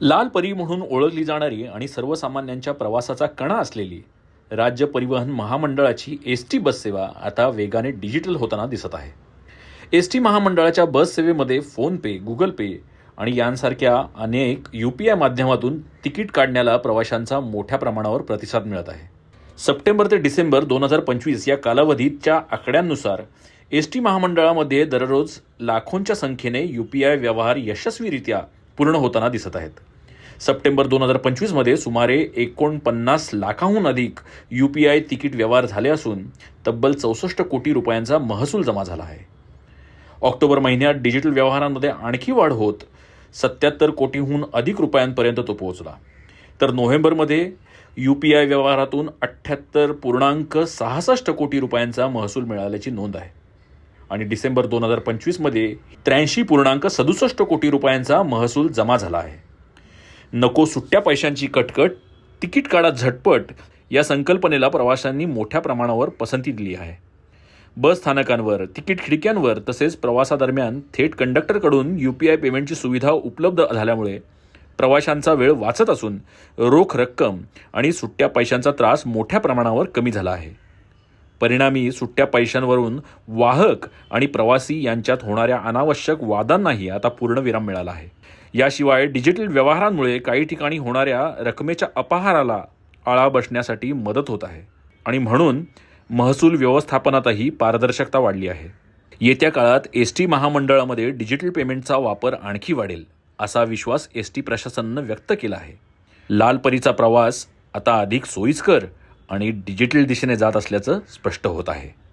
लाल परी म्हणून ओळखली जाणारी आणि सर्वसामान्यांच्या प्रवासाचा कणा असलेली राज्य परिवहन महामंडळाची एस टी बससेवा आता वेगाने डिजिटल होताना दिसत आहे. एस टी महामंडळाच्या बस सेवेमध्ये फोनपे गुगल पे आणि यांसारख्या अनेक यू पी आय माध्यमातून तिकीट काढण्याला प्रवाशांचा मोठ्या प्रमाणावर प्रतिसाद मिळत आहे. सप्टेंबर ते डिसेंबर दोन हजार पंचवीस या कालावधीच्या आकड्यांनुसार एस टी महामंडळामध्ये दररोज लाखोंच्या संख्येने यू पी आय व्यवहार यशस्वीरित्या पूर्ण होताना दिसत आहेत. सप्टेंबर दोन हजार पंचवीसमध्ये सुमारे एकोणपन्नास लाखाहून अधिक यू पी आय तिकीट व्यवहार झाले असून तब्बल चौसष्ट कोटी रुपयांचा महसूल जमा झाला आहे. ऑक्टोबर महिन्यात डिजिटल व्यवहारांमध्ये आणखी वाढ होत सत्याहत्तर कोटीहून अधिक रुपयांपर्यंत तो पोहोचला. तर नोव्हेंबरमध्ये यू पी आय व्यवहारातून अठ्ठ्याहत्तर पूर्णांक सहासष्ट कोटी रुपयांचा महसूल मिळाल्याची नोंद आहे. आणि डिसेंबर दोन हजार पंचवीसमध्ये त्र्याऐंशी पूर्णांक सदुसष्ट कोटी रुपयांचा महसूल जमा झाला आहे. नको सुट्ट्या पैशांची कटकट तिकीट काढा झटपट या संकल्पनेला प्रवाशांनी मोठ्या प्रमाणावर पसंती दिली आहे. बस स्थानकांवर तिकीट खिडक्यांवर तसेच प्रवासादरम्यान थेट कंडक्टरकडून यू पी आय पेमेंटची सुविधा उपलब्ध झाल्यामुळे प्रवाशांचा वेळ वाचत असून रोख रक्कम आणि सुट्ट्या पैशांचा त्रास मोठ्या प्रमाणावर कमी झाला आहे. परिणामी सुट्ट्या पैशांवरून वाहक आणि प्रवासी यांच्यात होणाऱ्या अनावश्यक वादांनाही आता पूर्ण विराम मिळाला आहे. याशिवाय डिजिटल व्यवहारांमुळे काही ठिकाणी होणाऱ्या रकमेच्या अपहाराला आळा बसण्यासाठी मदत होत आहे आणि म्हणून महसूल व्यवस्थापनातही पारदर्शकता वाढली आहे. येत्या काळात एस टी महामंडळामध्ये डिजिटल पेमेंटचा वापर आणखी वाढेल असा विश्वास एस टी प्रशासनानं व्यक्त केला आहे. लाल परीचा प्रवास आता अधिक सोयीस्कर आणि डिजिटल दिशेने जात असल्याचं स्पष्ट होत आहे.